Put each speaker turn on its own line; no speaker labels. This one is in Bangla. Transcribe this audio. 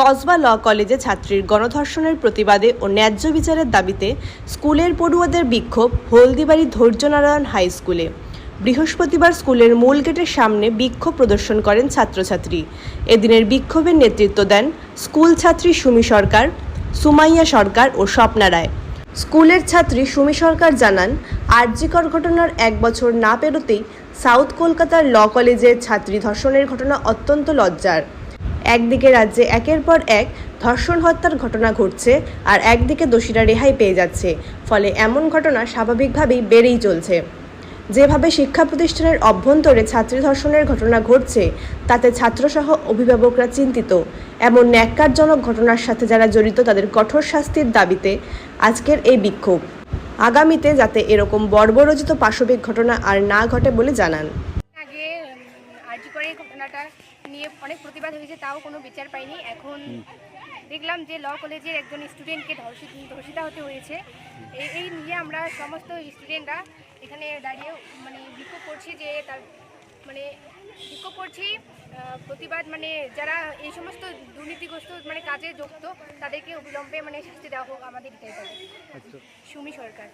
কসবা ল কলেজে ছাত্রীর গণধর্ষণের প্রতিবাদে ও ন্যায্য বিচারের দাবিতে স্কুলের পড়ুয়াদের বিক্ষোভ হলদিবাড়ি ধৈর্যনারায়ণ হাই স্কুলে। বৃহস্পতিবার স্কুলের মূল গেটের সামনে বিক্ষোভ প্রদর্শন করেন ছাত্রছাত্রী। এদিনের বিক্ষোভের নেতৃত্ব দেন স্কুল ছাত্রী সুমি সরকার, সুমাইয়া সরকার ও স্বপ্না রায়। স্কুলের ছাত্রী সুমি সরকার জানান আরজিকর ঘটনার এক বছর না পেরোতেই সাউথ কলকাতার ল কলেজের ছাত্রী ধর্ষণের ঘটনা অত্যন্ত লজ্জার। একদিকে রাজ্যে একের পর এক ধর্ষণ হত্যার ঘটনা ঘটছে আর একদিকে দোষীরা রেহাই পেয়ে যাচ্ছে, ফলে এমন ঘটনা স্বাভাবিকভাবেই বেড়েই চলছে। যেভাবে শিক্ষা প্রতিষ্ঠানের অভ্যন্তরে ছাত্রী ধর্ষণের ঘটনা ঘটছে, তাতে ছাত্রসহ অভিভাবকরা চিন্তিত। এমন ন্যাক্কারজনক ঘটনার সাথে যারা জড়িত, তাদের কঠোর শাস্তির দাবিতে আজকের এই বিক্ষোভ। আগামীতে যাতে এরকম বর্বরচিত পাশবিক ঘটনা আর না ঘটে বলে জানান।
এই ঘটনাটা নিয়ে অনেক প্রতিবাদ হয়েছে তাও কোনো বিচার পাইনি। এখন দেখলাম যে ল কলেজের একজন স্টুডেন্টকে ধর্ষিত ধর্ষিতা হতে হয়েছে। এই এই নিয়ে আমরা সমস্ত স্টুডেন্টরা এখানে দাঁড়িয়ে মানে বিক্ষোভ করছি যে তার মানে বিক্ষোভ করছি প্রতিবাদ মানে যারা এই সমস্ত দুর্নীতিগ্রস্ত মানে কাজে যুক্ত তাদেরকে অবিলম্বে মানে শাস্তি দেওয়া হোক আমাদের এটাই
আচ্ছা।
সুমি সরকার।